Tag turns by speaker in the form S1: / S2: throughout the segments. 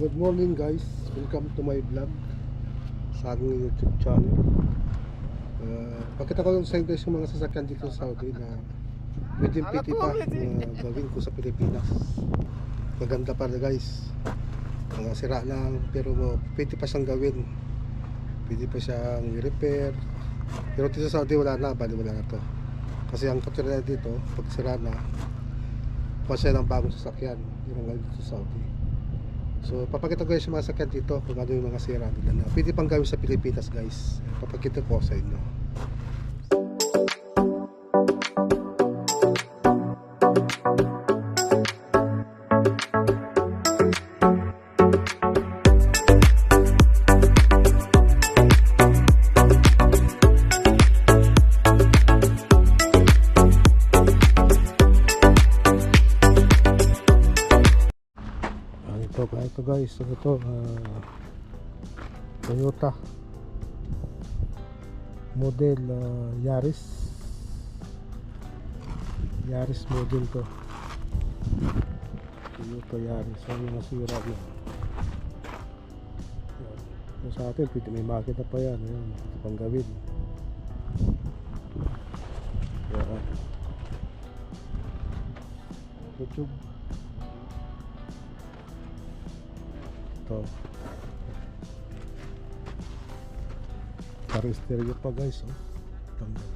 S1: Good morning guys, welcome to my vlog sa aking YouTube channel. Uh, pakita ko sa inyo yung mga sasakyan dito sa Saudi na medyo piti pa na gawin ko sa Pilipinas. Maganda pa rin guys. Mga sira lang pero pwede pa siyang gawin. Pwede pa siyang i-repair. Pero dito sa Saudi wala na, bali wala na to. Kasi ang katulad dito, pag sira na, kuha siya ng bagong sasakyan. Yung mga dito sa Saudi. So, papakita ko guys yung mga sakyan dito kung ano yung mga sira nila pwede pang gawin sa Pilipinas guys. Papakita ko sa inyo. Guys, ano ito, ah, Toyota model ah, Yaris. Yaris model to. Toyota Yaris. Ang mga sira niya Yan. Yung sa atin, pwede may makita pa yan. Yan, ito pang gawin. Yan. YouTube ito Car stereo pa guys oh. Tanggal.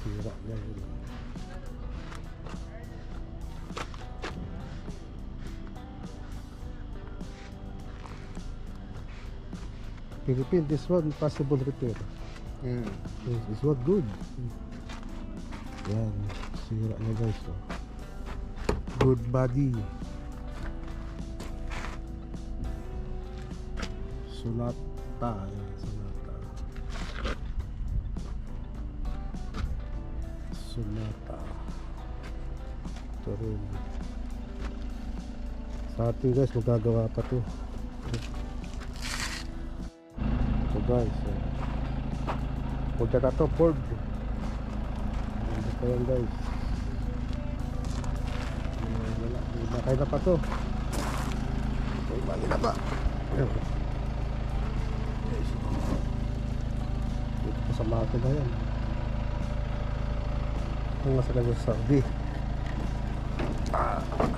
S1: Sira niya yun. Philippine, this one possible repair.
S2: Hmm.
S1: Yes, this one good. Yan, sira na guys. Oh. Good body. Sunata. Yan, sunata. Sunata. Ito rin. Sa atin guys, magagawa pa to. Ito guys. Oh. Na to, Ford. Pa yan guys? Eh, Wala, nakay na pa to. Okay, bali na pa. Dito pa sa mata na yan. Ang nasa kanya sa Saudi. Ah.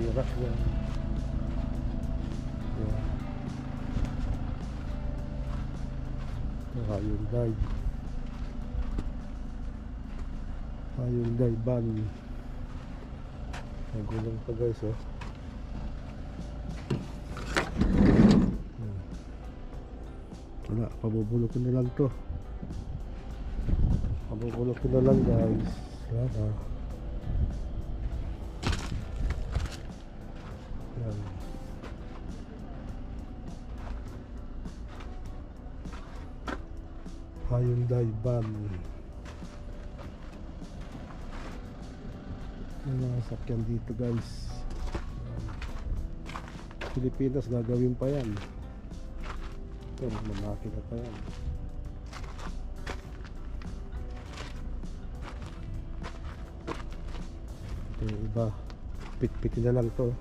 S1: Sira yan. Yan. Saka Hyundai. Hyundai van. Nagulong pa guys oh. Wala, pabubulok ko na lang to. Pabubulok ko na lang guys. Wala. Hyundai van. Yung mga sakyan dito guys. Pilipinas gagawin pa yan. Ito, mamaki na pa yan. Ito yung iba. Pit-pitin na lang to.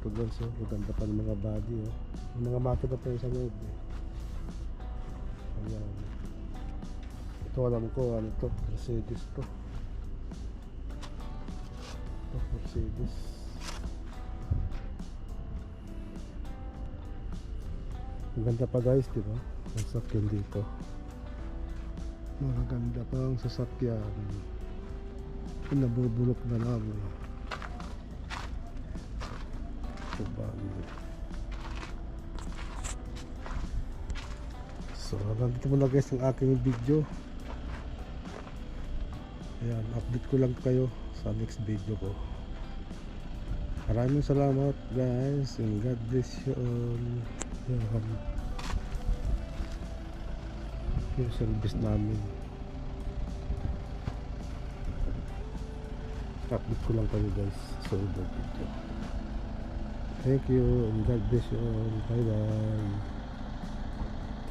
S1: Ito guys, oh, maganda pa ng mga body oh. Yung mga makina pa yung sa loob eh. Ayan. Ito alam ko, ano to, Mercedes to. Ito, Mercedes. Ang ganda pa guys, di ba? Ang sasakyan dito. Magaganda pa ang sasakyan. Nabubulok na lang. Ito ba? So, hanggang dito muna guys ang aking video. Ayan, update ko lang kayo sa next video ko. Maraming salamat guys and God bless you all. Yan. Yung service namin. Update ko lang kayo guys sa video. Thank you and God bless you all. Bye bye.